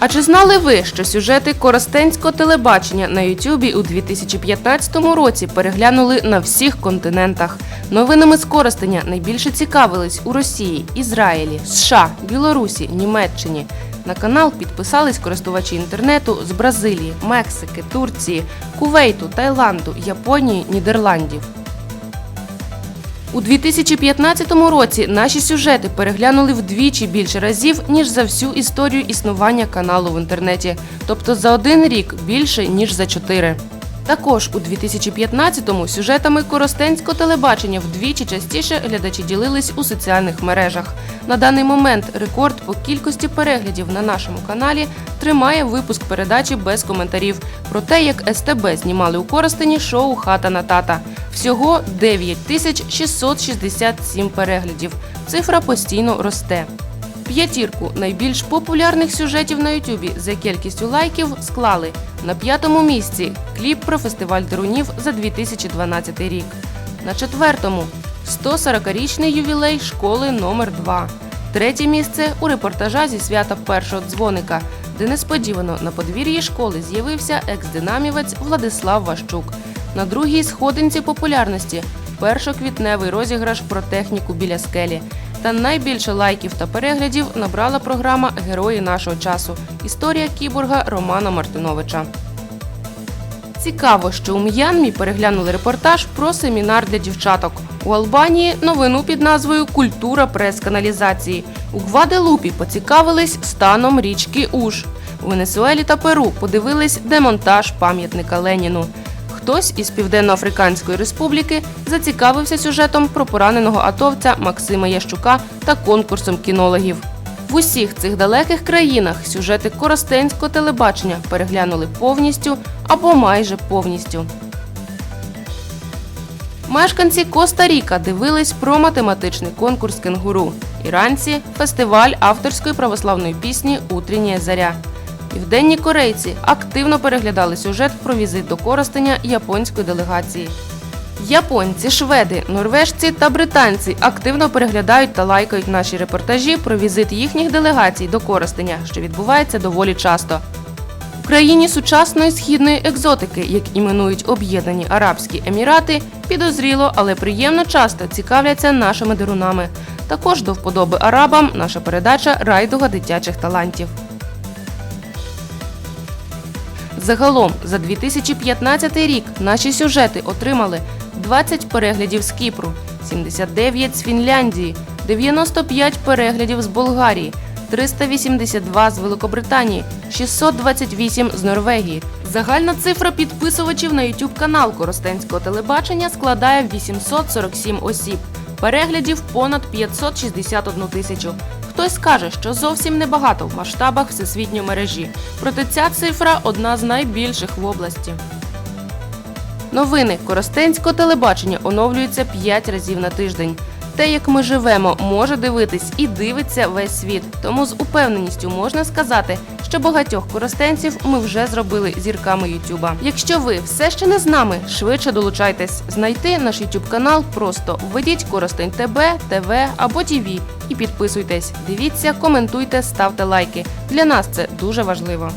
А чи знали ви, що сюжети Коростенського телебачення на Ютубі у 2015 році переглянули на всіх континентах? Новинами з Коростеня найбільше цікавились у Росії, Ізраїлі, США, Білорусі, Німеччині. На канал підписались користувачі інтернету з Бразилії, Мексики, Турції, Кувейту, Таїланду, Японії, Нідерландів. У 2015 році наші сюжети переглянули вдвічі більше разів, ніж за всю історію існування каналу в інтернеті, тобто за один рік більше, ніж за чотири. Також у 2015-му сюжетами Коростенського телебачення вдвічі частіше глядачі ділились у соціальних мережах. На даний момент рекорд по кількості переглядів на нашому каналі тримає випуск передачі без коментарів про те, як СТБ знімали у Коростені шоу Хата на тата. Всього 9667 переглядів. Цифра постійно росте. П'ятірку найбільш популярних сюжетів на Ютубі за кількістю лайків склали на п'ятому місці кліп про фестиваль дерунів за 2012 рік. На четвертому 140-річний ювілей школи номер 2 Третє місце у репортажа зі свята першого дзвоника, де несподівано на подвір'ї школи з'явився екс-динамівець Владислав Ващук. На другій сходинці популярності першоквітневий розіграш про техніку біля скелі. Та найбільше лайків та переглядів набрала програма Герої нашого часу. Історія кіборга Романа Мартиновича. Цікаво, що у М'янмі переглянули репортаж про семінар для дівчаток. У Албанії новину під назвою Культура прес-каналізації. У Гваделупі поцікавились станом річки Уж. У Венесуелі та Перу подивились демонтаж пам'ятника Леніну. Хтось із Південно-Африканської республіки зацікавився сюжетом про пораненого атовця Максима Ящука та конкурсом кінологів. В усіх цих далеких країнах сюжети коростенського телебачення переглянули повністю або майже повністю. Мешканці Коста-Ріка дивились про математичний конкурс кенгуру. Іранці фестиваль авторської православної пісні Утріння заря. Південні корейці активно переглядали сюжет про візит до Коростеня японської делегації. Японці, шведи, норвежці та британці активно переглядають та лайкають наші репортажі про візит їхніх делегацій до Коростеня, що відбувається доволі часто. Країні сучасної східної екзотики, як іменують Об'єднані Арабські Емірати, підозріло, але приємно часто цікавляться нашими дерунами. Також до вподоби арабам наша передача Райдуга дитячих талантів. Загалом за 2015 рік наші сюжети отримали 20 переглядів з Кіпру, 79 з Фінляндії, 95 переглядів з Болгарії, 382 з Великобританії, 628 з Норвегії. Загальна цифра підписувачів на YouTube канал Коростенського телебачення складає 847 осіб. Переглядів понад 561 тисячу. Хтось скаже, що зовсім небагато в масштабах всесвітньої мережі. Проте ця цифра одна з найбільших в області. Новини Коростенського телебачення оновлюються 5 разів на тиждень. Те, як ми живемо, може дивитись і дивиться весь світ. Тому з упевненістю можна сказати, що багатьох коростенців ми вже зробили зірками Ютуба. Якщо ви все ще не з нами, швидше долучайтесь. Знайти наш Ютуб канал просто введіть Коростень ТБ, ТВ або ТІВІ і підписуйтесь. Дивіться, коментуйте, ставте лайки. Для нас це дуже важливо.